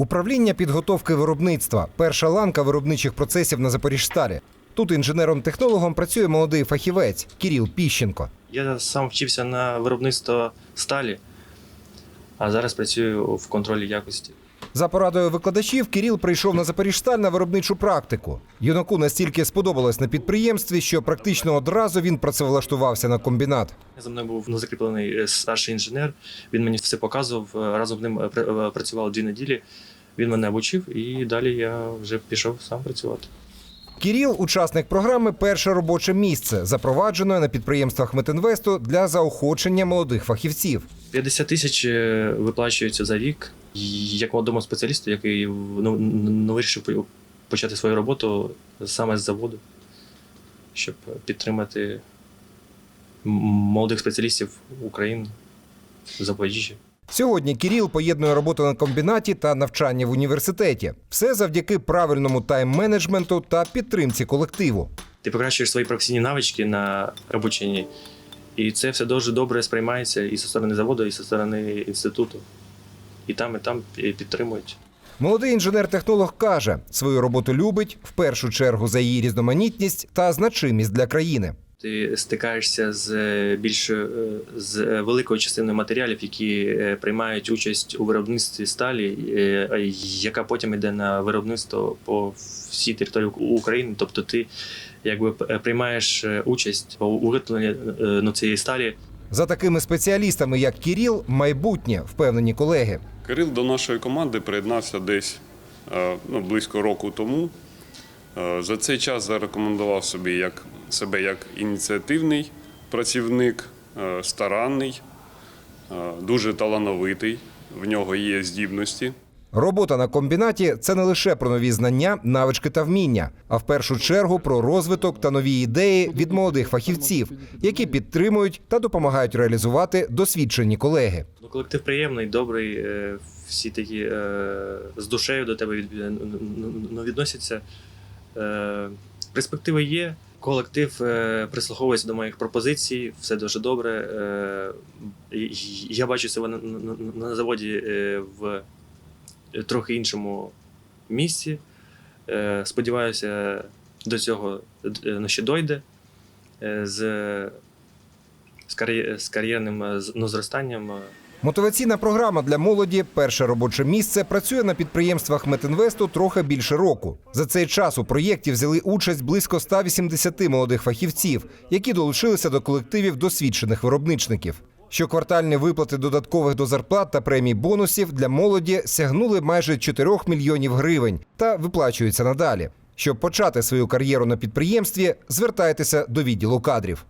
Управління підготовки виробництва перша ланка виробничих процесів на Запоріжсталі. Тут інженером-технологом працює молодий фахівець Кіріл Піщенко. Я сам вчився на виробництво сталі, а зараз працюю в контролі якості. За порадою викладачів, Кіріл прийшов на Запоріжсталь на виробничу практику. Юнаку настільки сподобалось на підприємстві, що практично одразу він працевлаштувався на комбінат. За мною був ну, закріплений е, старший інженер. Він мені все показував. е, Разом з ним е, пр- е, дві неділі. Він мене обучив, і далі я вже пішов сам працювати. Кіріл учасник програми Перше робоче місце, запровадженої на підприємствах Метинвесту для заохочення молодих фахівців. 50 тисяч виплачується за рік. Як молодому спеціалісту, який ну, ну, вирішив почати свою роботу саме з заводу, щоб підтримати молодих спеціалістів України в Запоріжжі. Сьогодні Кіріл поєднує роботу на комбінаті та навчання в університеті. Все завдяки правильному тайм-менеджменту та підтримці колективу. Ти покращуєш свої професійні навички на обученні, і це все дуже добре сприймається і зі сторони заводу, і зі сторони інституту. І там, і там підтримують. Молодий інженер-технолог каже, свою роботу любить в першу чергу за її різноманітність та значимість для країни. Ти стикаєшся з е, більш е, з е, великою частиною матеріалів, які приймають участь у виробництві сталі, яка потім йде на виробництво по всій території України. Тобто ти якби приймаєш участь у виготовленні ну, цієї сталі. За такими спеціалістами, як Кіріл, майбутнє впевнені колеги. Кирил до нашої команди приєднався десь е, ну, близько року тому. Е, За цей час зарекомендував собі як, себе як ініціативний працівник, е, старанний, дуже талановитий, в нього є здібності. Робота на комбінаті це не лише про нові знання, навички та вміння, а в першу чергу про розвиток та нові ідеї від молодих фахівців, які підтримують та допомагають реалізувати досвідчені колеги. Ну, колектив приємний, добрий, е, всі такі е, з душею до тебе ну, ну, відносяться. Е, Перспективи є. Колектив прислуховується до моїх пропозицій, все дуже добре. Я бачу себе на, заводі в трохи іншому місці. Е, Сподіваюся, до цього е, ну, ще дойде е, з, з, кар'єрним ну, зростанням. Мотиваційна програма для молоді Перше робоче місце працює на підприємствах Метинвесту трохи більше року. За цей час у проєкті взяли участь близько 180 молодих фахівців, які долучилися до колективів досвідчених виробничників. Щоквартальні виплати додаткових до зарплат та премій бонусів для молоді сягнули майже 4 мільйонів гривень та виплачуються надалі. Щоб почати свою кар'єру на підприємстві, звертайтеся до відділу кадрів.